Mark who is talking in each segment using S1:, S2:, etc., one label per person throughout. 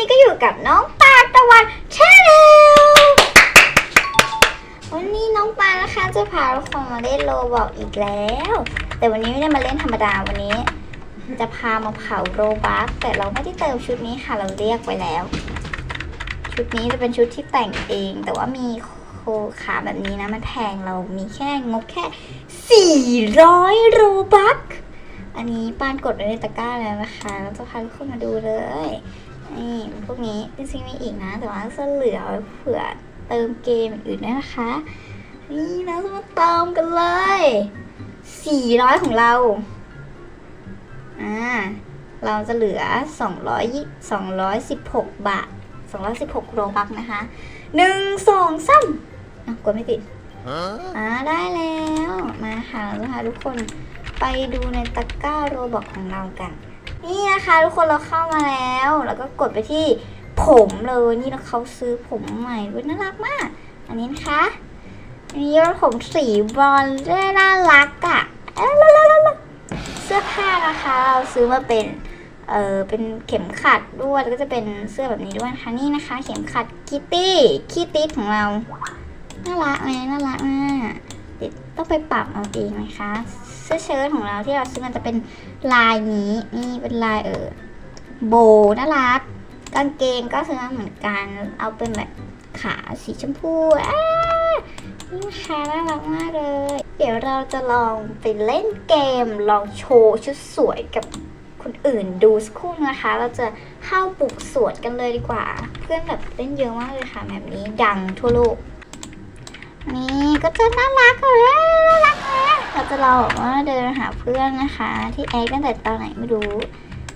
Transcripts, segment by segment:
S1: นี้ก็อยู่กับน้องปานตะวันชาแนลวันนี้น้องปานนะคะจะพาทุกคนมาเล่นโลบอกอีกแล้ว แต่วันนี้ไม่ได้มาเล่นธรรมดาวันนี้ จะพามาเผาโรบัคแต่เราไม่ได้เติมชุดนี้ค่ะเราเรียกไว้แล้ว ชุดนี้จะเป็นชุดที่แต่งเอง แต่ว่ามีโคขาแบบนี้นะมันแพงเรามีแค่งบแค่ 400 โรบัคอันนี้ปานกดไว้ในตะกร้าแล้วนะคะ แล้วจะพาทุกคนมาดูเลย นี่พวกนี้จริงๆมีอีกนะ แต่ว่าจะเหลือไว้เผื่อเติมเกมอื่นด้วยนะคะ นี่เราจะมาเติมกันเลย400ของเราอ่าเราจะเหลือ200 216บาท216โรบักนะคะ1 2 3อะกดไม่ติดอ่าได้แล้ว มาค่ะเราจะพาทุกคนไปดูในตะกร้าโรบอกของเรากัน นี่นะคะทุกคนเราเข้ามาแล้ว แล้วก็กดไปที่ผมเลยนี่แล้วเขาซื้อผมใหม่ด้วยน่ารักมาก อันนี้นะคะอันนี้เป็นผมสีบอนซ์ด้วยน่ารักอะ่ะเอ้ยละละละละเสื้อผ้านะคะเราซื้อมาเป็นเออเป็นเข็มขัดด้วยแล้วก็จะเป็นเสื้อแบบนี้ด้วยนะคะนี่นะคะ เข็มขัดคิตตี้คิตตี้ของเราน่ารักไหมน่ารักมากเดี๋ยวต้องไปปรับเอาเองนะคะ สื้อเชิ้ตของเราที่เราซื้อมันจะเป็นลายนี้นี่เป็นลายเออโบน่ารักกางเกงก็ซื้อมาเหมือนกันเอาเป็นแบบขาสีชมพูอ้านี่นะคะน่ารักมากเลย เดี๋ยวเราจะลองไปเล่นเกม ลองโชว์ชุดสวยกับคนอื่นดูสักครู่นะคะ เราจะเข้าปลุกสวดกันเลยดีกว่า เพื่อนแบบเล่นเยอะมากเลยค่ะแบบนี้ดังทั่วโลก นี่ก็จะน่ารักเลยน่ารัก เราจะลองแบบว่าเดินหาเพื่อนนะคะ ที่แอคตั้งแต่ตอนไหนไม่รู้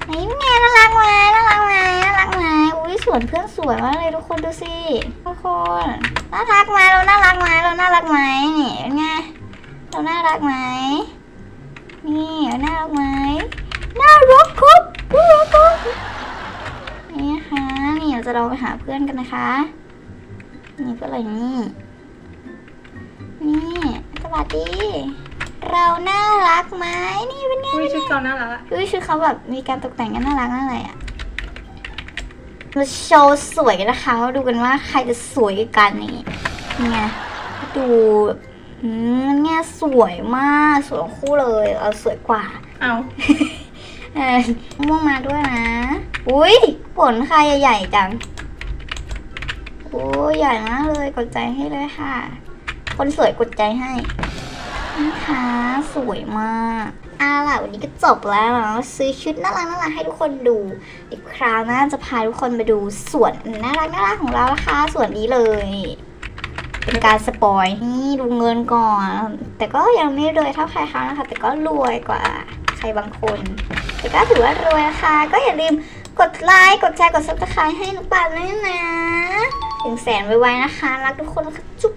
S1: นี่เป็นไงน่ารักไหมน่ารักไหมน่ารักไหมอุ้ยสวนเพื่อนสวยมากเลยทุกคนดูสิทุกคนน่ารักไหมเราน่ารักไหมเราน่ารักไหมนี่เป็นไงเราน่ารักไหมนี่เราน่ารักไหมน่ารักครับน่ารักครับนี่นะคะนี่เราจะลองไปหาเพื่อนกันนะคะ นี่เพื่ออะไรนี่นี่สวัสดี เราน่ารักไหมนี่เป็นไง
S2: อุ้ยชุดเขาน่ารักอะ
S1: ดูชุดเขาแบบมีการตกแต่งกันน่ารักมากเลยอะมาโชว์สวยกันนะคะมาดูกันว่าใครจะสวยกันนี่นี่ไงดูแบบอืมเนี่ยสวยมากสวยทั้งคู่เลยเราสวยกว่า
S2: เอา
S1: เออม่วงมาด้วยนะ อุ้ยผลใครใหญ่ๆจังโอ้ยใหญ่มากเลยกดใจให้เลยค่ะ คนสวยกดใจให้ นะคะสวยมากเอาล่ะวันนี้ก็จบแล้วเนาะซื้อชุดน่ารักน่ารักให้ทุกคนดูอีกคราวหน้าจะพาทุกคนไปดูสวนน่ารักน่ารักของเรานะคะสวนนี้เลย เป็นการสปอยนี่ดูเงินก่อน แต่ก็ยังไม่รวยเท่าใครเขานะคะ แต่ก็รวยกว่าใครบางคน แต่ก็ถือว่ารวยนะคะ ก็อย่าลืมกดไลค์กดแชร์กดซับสไครต์ให้นุกปานด้วยนะถึงแสนไวๆนะคะ รักทุกคนค่ะจุ๊บ